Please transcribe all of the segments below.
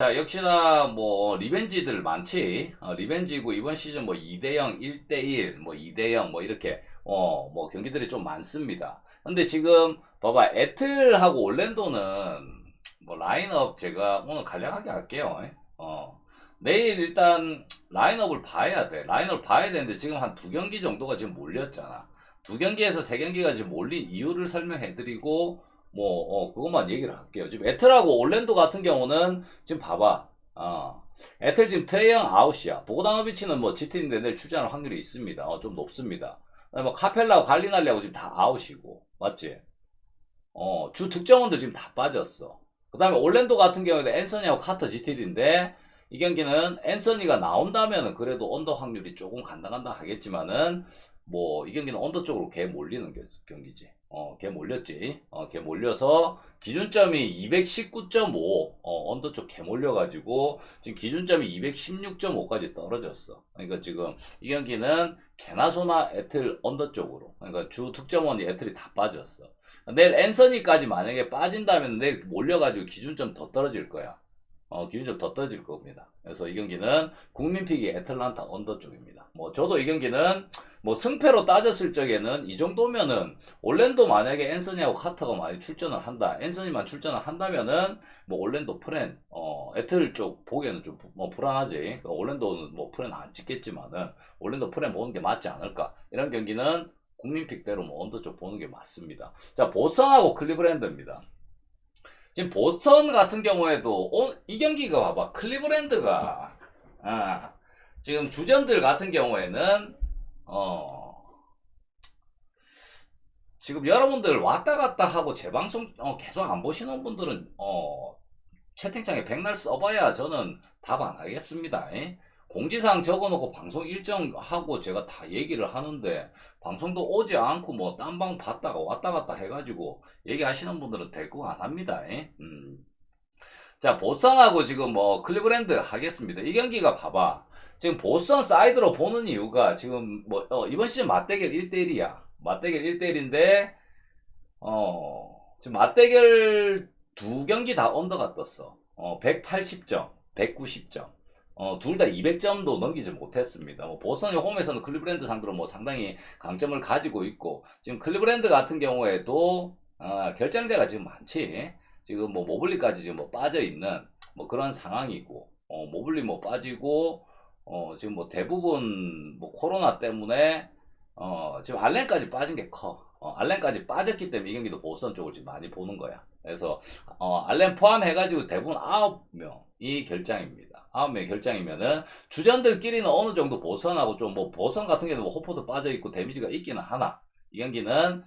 자, 역시나 뭐 리벤지들 많지. 어, 리벤지고 이번 시즌 뭐 2대0, 1대1, 뭐 2대0 뭐 이렇게 어, 뭐 경기들이 좀 많습니다. 근데 지금 봐봐. 애틀하고 올랜도는 뭐 라인업 제가 오늘 간략하게 할게요. 어. 내일 일단 라인업을 봐야 돼. 라인업을 봐야 되는데 지금 한 두 경기 정도가 지금 몰렸잖아. 두 경기에서 세 경기가 지금 몰린 이유를 설명해 드리고 뭐 어, 그것만 얘기를 할게요. 지금 애틀하고 올랜도 같은 경우는 지금 봐봐. 어. 애틀 지금 트레이영 아웃이야. 보고다노비치는 뭐 GT인데 내일 출전할 확률이 있습니다. 어, 좀 높습니다. 뭐 카펠라고 갈리날리하고 지금 다 아웃이고. 맞지? 어, 주 득점원도 지금 다 빠졌어. 그 다음에 올랜도 같은 경우에도 앤서니하고 카터 GT인데 이 경기는 앤서니가 나온다면은 그래도 언더 확률이 조금 간당간당 하겠지만은 뭐 이 경기는 언더 쪽으로 개 몰리는 겨- 경기지. 어, 개 몰렸지. 어, 개 몰려서 기준점이 219.5. 어, 언더 쪽 개 몰려가지고 지금 기준점이 216.5까지 떨어졌어. 그러니까 지금 이 경기는 개나 소나 애틀 언더 쪽으로. 그러니까 주 득점원이 애틀이 다 빠졌어. 내일 앤서니까지 만약에 빠진다면 내일 몰려가지고 기준점 더 떨어질 거야. 어, 기준점 더 떨어질 겁니다. 그래서 이 경기는 국민픽이 애틀란타 언더 쪽입니다. 뭐 저도 이 경기는 뭐 승패로 따졌을 적에는 이 정도면은 올랜도 만약에 앤서니하고 카터가 많이 출전을 한다. 앤서니만 출전을 한다면은 뭐 올랜도 프렌 어 애틀 쪽 보기에는 좀 뭐 불안하지. 그러니까 올랜도는 뭐 프렌 안 찍겠지만은 올랜도 프렌 보는 게 맞지 않을까. 이런 경기는 국민픽대로 뭐 언더 쪽 보는 게 맞습니다. 자 보스턴하고 클리브랜드입니다. 지금 보스턴 같은 경우에도 오- 이 경기가 봐봐 클리브랜드가 아, 지금 주전들 같은 경우에는 어 지금 여러분들 왔다 갔다 하고 재방송 어, 계속 안 보시는 분들은 어 채팅창에 백날 써봐야 저는 답 안 하겠습니다. 예? 공지사항 적어놓고 방송 일정 하고 제가 다 얘기를 하는데 방송도 오지 않고 뭐 딴 방 봤다가 왔다 갔다 해가지고 얘기하시는 분들은 대꾸 안 합니다. 예? 음. 자 보스턴하고 지금 뭐 클리브랜드 하겠습니다. 이 경기가 봐봐. 지금 보스턴 사이드로 보는 이유가 지금 뭐 어, 이번 시즌 맞대결 1대1이야. 맞대결 1대1인데 어 지금 맞대결 두 경기 다 언더가 떴어. 어 180점, 190점. 어, 둘 다 200점도 넘기지 못했습니다. 뭐 보스턴이 홈에서는 클리브랜드 상대로 뭐 상당히 강점을 가지고 있고 지금 클리브랜드 같은 경우에도 어, 결장자가 지금 많지. 지금 뭐 모블리까지 지금 뭐 빠져 있는 뭐 그런 상황이고 어, 모블리 뭐 빠지고 어, 지금 뭐 대부분 뭐 코로나 때문에 어, 지금 알렌까지 빠진 게 커. 어, 알렌까지 빠졌기 때문에 이 경기도 보스턴 쪽을 지금 많이 보는 거야. 그래서 어, 알렌 포함해가지고 대부분 9명이 결장입니다. 9명이 결장이면은 주전들끼리는 어느 정도 보선하고 좀 뭐 보선 같은 경우는 뭐 호포도 빠져 있고 데미지가 있기는 하나. 이 경기는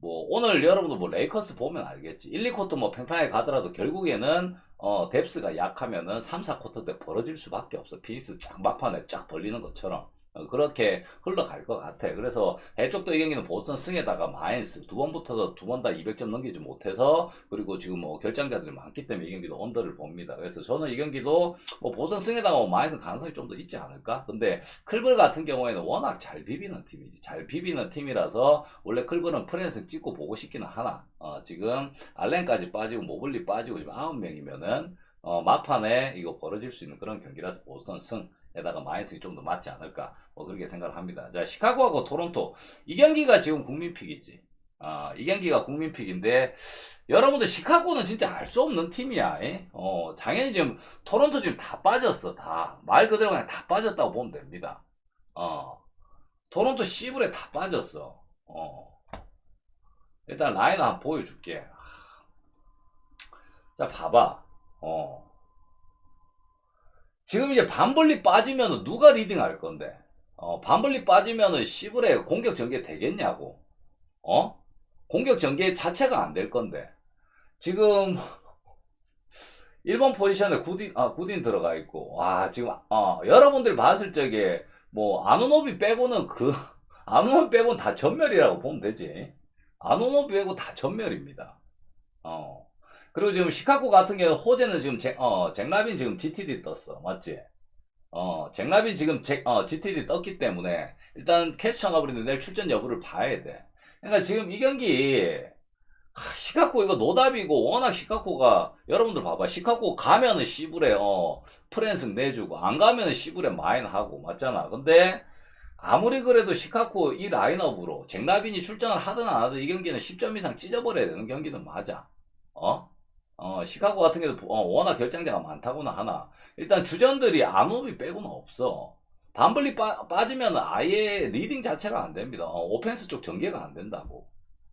뭐 오늘 여러분도 뭐 레이커스 보면 알겠지. 1, 2쿼터 뭐 팽팽하게 가더라도 결국에는 어 뎁스가 약하면은 3, 4쿼터 때 벌어질 수밖에 없어. 피스 쫙 막판에 쫙 벌리는 것처럼. 어, 그렇게 흘러갈 것 같아 그래서 해쪽도 이 경기는 보스턴 승에다가 마인스 두 번부터 두번 다 200점 넘기지 못해서 그리고 지금 뭐 결장자들이 많기 때문에 이 경기도 언더를 봅니다 그래서 저는 이 경기도 뭐 보스턴 승에다가 뭐 마인스 가능성이 좀 더 있지 않을까 근데 클블 같은 경우에는 워낙 잘 비비는 팀이지. 잘 비비는 팀이라서 원래 클블은 프랜스 찍고 보고 싶기는 하나. 어, 지금 알렌까지 빠지고 모블리 빠지고 지금 9명이면은 어, 막판에 이거 벌어질 수 있는 그런 경기라서 보스턴 승 에다가 마이너스가 좀 더 맞지 않을까. 뭐 그렇게 생각을 합니다. 자, 시카고하고 토론토. 이 경기가 지금 국민픽이지. 아, 이 경기가 국민픽인데 여러분들 시카고는 진짜 알 수 없는 팀이야. 예? 어, 당연히 지금 토론토 지금 다 빠졌어. 다. 말 그대로 그냥 다 빠졌다고 보면 됩니다. 어. 토론토 시블에 다 빠졌어. 어. 일단 라인 한번 보여줄게. 자, 봐봐. 어. 지금 이제 반블리 빠지면 누가 리딩 할 건데? 어, 반블리 빠지면은 시블에 공격 전개 되겠냐고. 어? 공격 전개 자체가 안 될 건데. 지금 1번 포지션에 구딘, 아, 구딘 들어가 있고, 와, 지금, 어, 여러분들이 봤을 적에, 뭐, 아누노비 빼고는 그, 아누노비 빼고는 다 전멸이라고 보면 되지. 아누노비 빼고 다 전멸입니다. 어. 그리고 지금 시카고 같은 경우, 호재는 지금, 잭, 어, 잭라빈 지금 GTD 떴어. 맞지? 어, 잭라빈 지금 잭, 어, GTD 떴기 때문에, 일단 캐치 쳐가버리는데 내일 출전 여부를 봐야 돼. 그러니까 지금 이 경기, 하, 시카고 이거 노답이고 워낙 시카고가 여러분들 봐봐 시카고 가면은 시불에 어 프랜승 내주고 안 가면은 시불에 마인하고 맞잖아 근데 아무리 그래도 시카고 이 라인업으로 잭라빈이 출전을 하든 안 하든 이 경기는 10점 이상 찢어버려야 되는 경기는 맞아 어? 어 시카고 같은 경우도 부- 어, 워낙 결장자가 많다고나 하나 일단 주전들이 아무비 빼고는 없어 반블리 빠, 빠지면 아예 리딩 자체가 안 됩니다 어, 오펜스 쪽 전개가 안 된다고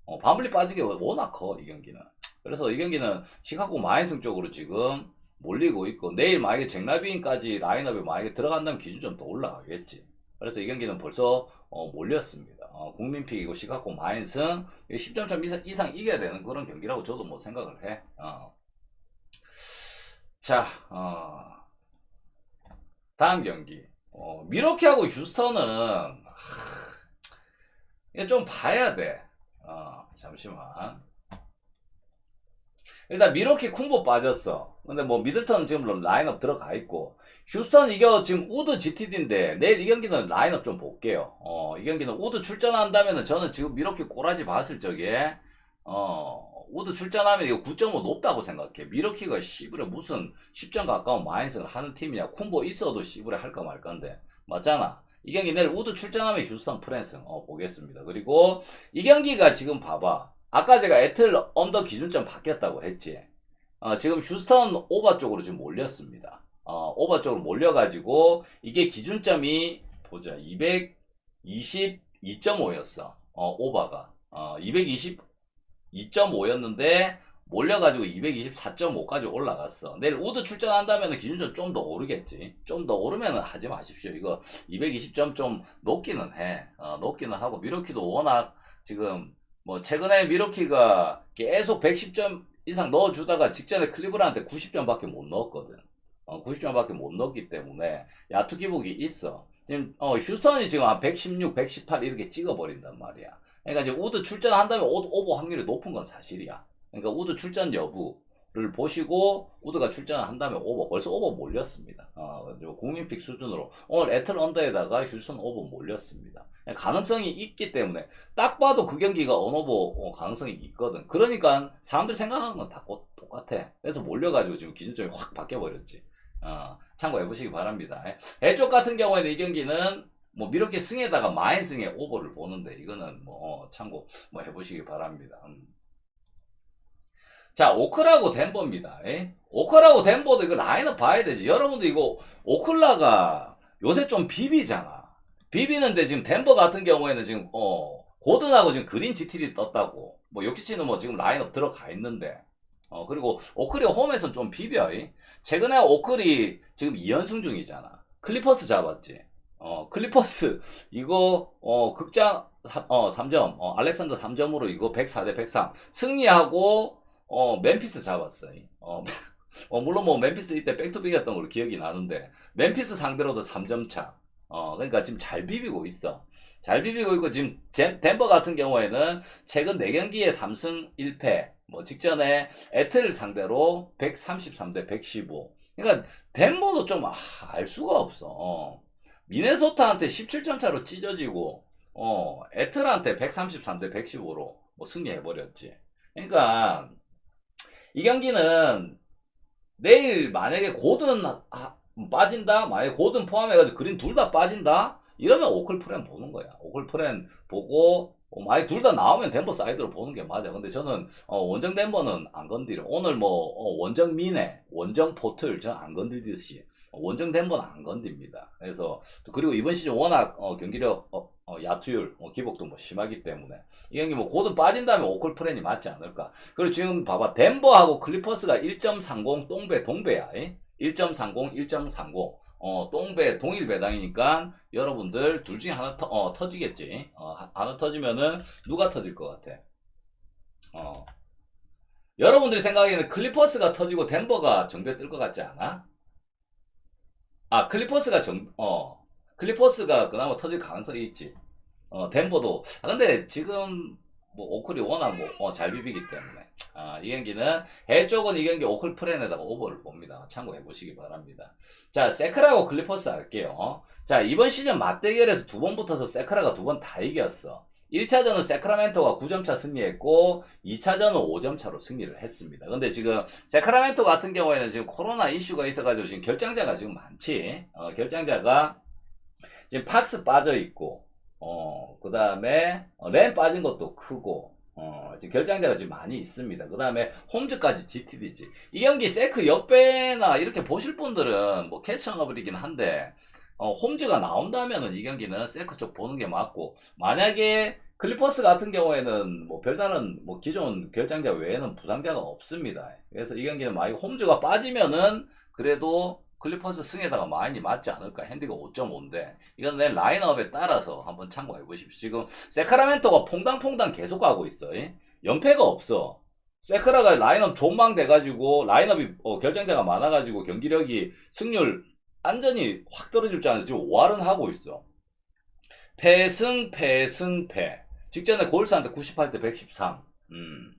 어, 반블리 빠지게 워낙 커, 이 경기는. 그래서 이 경기는 시카고 마인승 쪽으로 지금 몰리고 있고, 내일 만약에 잭라빈까지 라인업에 만약에 들어간다면 기준 좀 더 올라가겠지. 그래서 이 경기는 벌써 어, 몰렸습니다. 어, 국민픽이고 시카고 마인승 10점 차 이상, 이상 이겨야 되는 그런 경기라고 저도 뭐 생각을 해. 어. 자, 어, 다음 경기. 어, 미러키하고 휴스턴은 하, 좀 봐야 돼. 어, 잠시만. 일단 미러키 쿵보 빠졌어. 근데 뭐 미들턴 지금 라인업 들어가 있고 휴스턴 이겨 지금 우드 GTD인데 내일 이 경기는 라인업 좀 볼게요. 어, 이 경기는 우드 출전한다면은 저는 지금 미러키 꼬라지 봤을 적에 어, 우드 출전하면 이거 9.5 높다고 생각해. 미러키가 시브레 무슨 10점 가까운 마인승을 하는 팀이냐. 쿵보 있어도 시브레 할까 말 건데. 맞잖아. 이 경기 내일 우드 출전하면 휴스턴 프랜스 어, 보겠습니다. 그리고 이 경기가 지금 봐봐. 아까 제가 에틀 언더 기준점 바뀌었다고 했지. 어, 지금 휴스턴 오버 쪽으로 지금 몰렸습니다. 어, 오버 쪽으로 몰려가지고 이게 기준점이 보자 222.5였어. 어, 오버가 어, 222.5였는데 몰려가지고 224.5까지 올라갔어. 내일 우드 출전한다면 기준점 좀 더 오르겠지. 좀 더 오르면 하지 마십시오. 이거 220점 좀 높기는 해. 어, 높기는 하고 미러키도 워낙 지금 뭐 최근에 미러키가 계속 110점 이상 넣어주다가 직전에 클리브란한테 90점밖에 못 넣었거든. 어, 90점밖에 못 넣었기 때문에 야투 기복이 있어. 지금 어, 휴스턴이 지금 한 116, 118 이렇게 찍어버린단 말이야. 그러니까 이제 우드 출전한다면 오- 오버 확률이 높은 건 사실이야. 그러니까 우드 출전 여부를 보시고 우드가 출전을 한다면 오버 벌써 오버 몰렸습니다. 어, 국민픽 수준으로 오늘 애틀 언더에다가 휴스턴 오버 몰렸습니다. 가능성이 있기 때문에 딱 봐도 그 경기가 언오버 어, 가능성이 있거든. 그러니까 사람들 생각하는 건 다 똑같아. 그래서 몰려가지고 지금 기준점이 확 바뀌어버렸지. 어, 참고해 보시기 바랍니다. 해쪽 같은 경우에는 이 경기는 뭐 미렇게 승에다가 마인승의 오버를 보는데 이거는 뭐 어, 참고 뭐 해보시기 바랍니다. 음. 자 오클하고 덴버입니다. 에? 오클하고 덴버도 이거 라인업 봐야 되지. 여러분도 이거 오클라가 요새 좀 비비잖아. 비비는데 지금 덴버 같은 경우에는 지금 어 고든하고 지금 그린 GTD 떴다고. 뭐 요키치는 뭐 지금 라인업 들어가 있는데. 어 그리고 오클이 홈에선 좀 비벼. 이. 최근에 오클이 지금 2연승 중이잖아. 클리퍼스 잡았지. 어 클리퍼스 이거 어 극장 사- 어 3점 어 알렉산더 3점으로 이거 104대 103 승리하고 어 멤피스 잡았어. 이. 어, 어 물론 뭐 멤피스 이때 백투백이었던 걸로 기억이 나는데 멤피스 상대로도 3점 차. 어, 그러니까 지금 잘 비비고 있어. 잘 비비고 있고, 지금 젠- 덴버 같은 경우에는 최근 4경기에 3승 1패, 뭐 직전에 애틀 상대로 133대 115. 그러니까 덴버도 좀 알 수가 없어. 어. 미네소타한테 17점 차로 찢어지고, 어, 애틀한테 133 대 115로 뭐 승리해 버렸지. 그러니까 이 경기는 내일 만약에 고든 아, 빠진다? 만약에 고든 포함해가지고 그린 둘 다 빠진다? 이러면 오클 프렌 보는 거야. 오클 프렌 보고, 어, 만약에 둘다 나오면 덴버 사이드로 보는 게 맞아. 근데 저는, 어, 원정 덴버는 안 건드려. 오늘 뭐, 어, 원정 미네, 원정 포틀, 전 안 건드리듯이. 어, 원정 덴버는 안 건듭니다. 그래서, 또 그리고 이번 시즌 워낙, 어, 경기력, 어, 어, 야투율, 어, 기복도 뭐 심하기 때문에. 이 경기 뭐 고든 빠진다면 오클 프렌이 맞지 않을까. 그리고 지금 봐봐. 덴버하고 클리퍼스가 1.30 똥배, 동배야. 1.30, 1.30. 어, 똥배, 동일 배당이니까 여러분들 둘 중에 하나 터, 어, 터지겠지. 어, 하- 하나 터지면은 누가 터질 것 같아? 어. 여러분들이 생각하기에는 클리퍼스가 터지고 덴버가 정배 뜰 것 같지 않아? 아, 클리퍼스가 정, 어, 클리퍼스가 그나마 터질 가능성이 있지. 어, 덴버도. 아, 근데 지금 뭐 오클이 워낙 뭐, 어, 잘 비비기 때문에. 아, 이 경기는 해 쪽은 이 경기 오클 프렌에다가 오버를 봅니다. 참고해 보시기 바랍니다. 자, 세크라고 클리퍼스 할게요. 자, 이번 시즌 맞대결에서 두 번 붙어서 세크라가 두 번 다 이겼어. 1차전은 세크라멘토가 9점 차 승리했고 2차전은 5점 차로 승리를 했습니다. 근데 지금 세크라멘토 같은 경우에는 지금 코로나 이슈가 있어가지고 지금 결장자가 지금 많지. 어, 결장자가 지금 팍스 빠져 있고, 어, 그 다음에 렌 빠진 것도 크고, 어, 지금 결장자가 지금 많이 있습니다. 그 다음에 홈즈까지 GTD지. 이 경기 세크 역배나 이렇게 보실 분들은 뭐 캐치너블이긴 한데, 어, 홈즈가 나온다면은 이 경기는 세크 쪽 보는 게 맞고, 만약에 클리퍼스 같은 경우에는 뭐 별다른 뭐 기존 결장자 외에는 부상자가 없습니다. 그래서 이 경기는 만약 홈즈가 빠지면은 그래도 클리퍼스 승에다가 많이 맞지 않을까. 핸디가 5.5인데 이건 내 라인업에 따라서 한번 참고해 보십시오. 지금 세카라멘토가 퐁당퐁당 계속 가고 있어. 요 연패가 없어. 세크라가 라인업 존망돼가지고 라인업이 어, 결정자가 많아가지고 경기력이 승률 완전히 확 떨어질 줄 알았는데 지금 5할은 하고 있어. 패승 패승 패. 직전에 골스한테 98대 113. 음.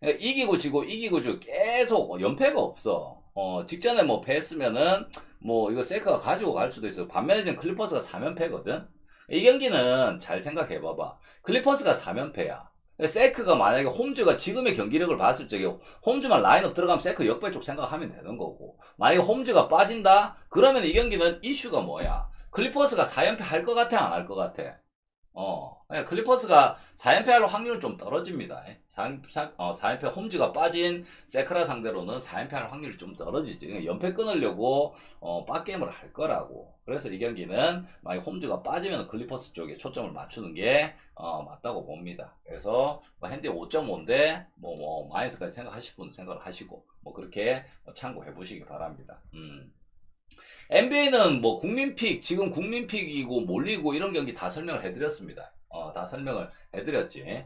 그러니까 이기고 지고 이기고 지고 계속 연패가 없어. 어, 직전에 뭐 패했으면은 뭐 이거 세크가 가지고 갈 수도 있어. 반면에 지금 클리퍼스가 3연패거든. 이 경기는 잘 생각해 봐봐. 클리퍼스가 3연패야. 세크가 만약에 홈즈가 지금의 경기력을 봤을 적에 홈즈만 라인업 들어가면 세크 역배 쪽 생각하면 되는 거고 만약에 홈즈가 빠진다 그러면 이 경기는 이슈가 뭐야 클리퍼스가 4연패 할 것 같아 안 할 것 같아 어 그냥 클리퍼스가 4연패 할 확률은 좀 떨어집니다 4, 4, 어, 4연패 홈즈가 빠진 세크라 상대로는 4연패 할 확률이 좀 떨어지지 그러니까 연패 끊으려고 어, 빡게임을 할 거라고 그래서 이 경기는 만약 홈즈가 빠지면 클리퍼스 쪽에 초점을 맞추는 게 어, 맞다고 봅니다. 그래서 뭐 핸디 5.5인데 뭐, 뭐 마이너스까지 생각하실 분 생각을 하시고 뭐 그렇게 참고해 보시기 바랍니다. 음. NBA는 뭐 국민픽 지금 국민픽이고 몰리고 이런 경기 다 설명을 해드렸습니다. 어, 다 설명을 해드렸지.